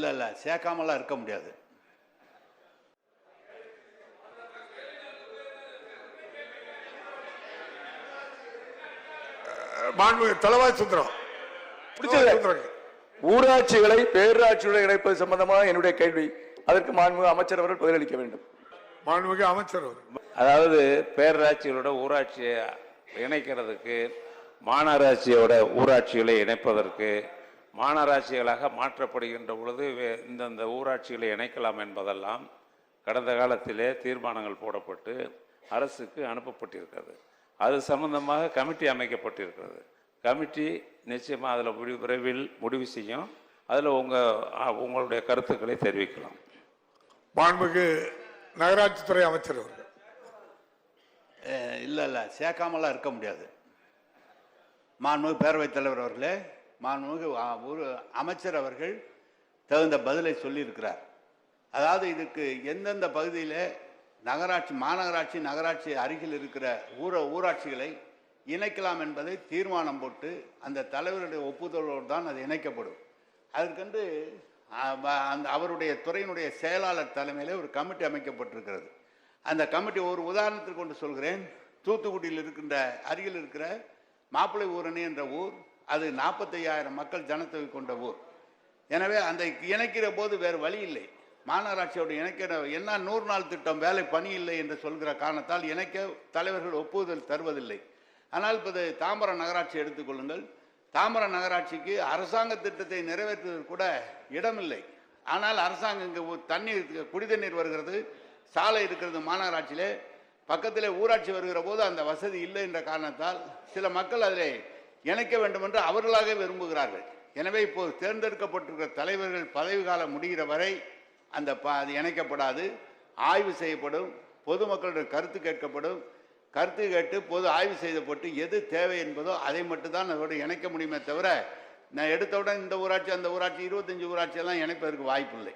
இல்லை இல்லை சேர்க்காமலாம் இருக்க முடியாது. மாண்பு தலவாய் சுந்தரம். ஊராட்சிகளை பேரூராட்சியுடன் இணைப்பது சம்பந்தமாக என்னுடைய கேள்வி. அதற்கு மாண்புமிகு அமைச்சர் அவர்கள் பதிலளிக்க வேண்டும். மாண்புமிகு அமைச்சர் அதாவது பேரூராட்சிகளோட ஊராட்சியை இணைக்கிறதுக்கு மாநகராட்சியோட ஊராட்சிகளை இணைப்பதற்கு மாநகராட்சிகளாக மாற்றப்படுகின்ற பொழுது வே- இந்தந்த ஊராட்சிகளை இணைக்கலாம் என்பதெல்லாம் கடந்த காலத்திலே தீர்மானங்கள் போடப்பட்டு அரசுக்கு அனுப்பப்பட்டிருக்கிறது. அது சம்பந்தமாக கமிட்டி அமைக்கப்பட்டிருக்கிறது. கமிட்டி நிச்சயமாக அதில் முடிவு விரைவில் முடிவு செய்யும். அதில் உங்கள் உங்களுடைய கருத்துக்களை தெரிவிக்கலாம். மாண்புமிகு நகராட்சித்துறை அமைச்சர் அவர்கள். இல்லை இல்லை சேர்க்காமலாம் இருக்க முடியாது. மாண்புமிகு பேரவைத் தலைவர் அவர்களே மாண்புமிகு ஒரு அமைச்சர் அவர்கள் தகுந்த பதிலை சொல்லியிருக்கிறார். அதாவது இதுக்கு எந்தெந்த பகுதியில் நகராட்சி மாநகராட்சி நகராட்சி அருகில் இருக்கிற ஊர ஊராட்சிகளை இணைக்கலாம் என்பதை தீர்மானம் போட்டு அந்த தலைவருடைய ஒப்புதலோடு தான் அது இணைக்கப்படும். அதற்கென்று அந்த அவருடைய துறையினுடைய செயலாளர் தலைமையிலே ஒரு கமிட்டி அமைக்கப்பட்டிருக்கிறது. அந்த கமிட்டி ஒரு உதாரணத்திற்கு கொண்டு சொல்கிறேன். தூத்துக்குடியில் இருக்கின்ற அருகில் இருக்கிற மாப்பிள்ளை ஊரணி என்ற ஊர் அது நாற்பத்தையாயிரம் மக்கள் ஜனத்தொகை கொண்ட ஊர். எனவே அந்த இணைக்கிற போது வேறு வழி இல்லை. மாநகராட்சியோடு இணைக்கிற என்ன நூறு நாள் திட்டம் வேலை பணி இல்லை என்று சொல்கிற காரணத்தால் இணைக்க தலைவர்கள் ஒப்புதல் தருவதில்லை. ஆனால் இப்போது தாம்பரம் நகராட்சி எடுத்துக்கொள்ளுங்கள் தாம்பரம் நகராட்சிக்கு அரசாங்க திட்டத்தை நிறைவேற்றுவதற்கு கூட இடமில்லை. ஆனால் அரசாங்கம் இங்கே தண்ணீர் குடிதண்ணீர் வருகிறது சாலை இருக்கிறது மாநகராட்சியிலே. பக்கத்திலே ஊராட்சி வருகிற போது அந்த வசதி இல்லை என்ற காரணத்தால் சில மக்கள் அதிலே இணைக்க வேண்டும் என்று அவர்களாக விரும்புகிறார்கள். எனவே இப்போது தேர்ந்தெடுக்கப்பட்டிருக்கிற தலைவர்கள் பதவி காலம் முடிகிற வரை அந்த ப அது இணைக்கப்படாது. ஆய்வு செய்யப்படும் பொதுமக்களுடைய கருத்து கேட்கப்படும். கருத்து கேட்டு பொது ஆய்வு செய்யப்பட்டு எது தேவை என்பதோ அதை மட்டும்தான் அதோடு இணைக்க முடியுமே தவிர நான் எடுத்தவுடன் இந்த ஊராட்சி அந்த ஊராட்சி இருபத்தஞ்சி ஊராட்சியெல்லாம் இணைப்பதற்கு வாய்ப்பு இல்லை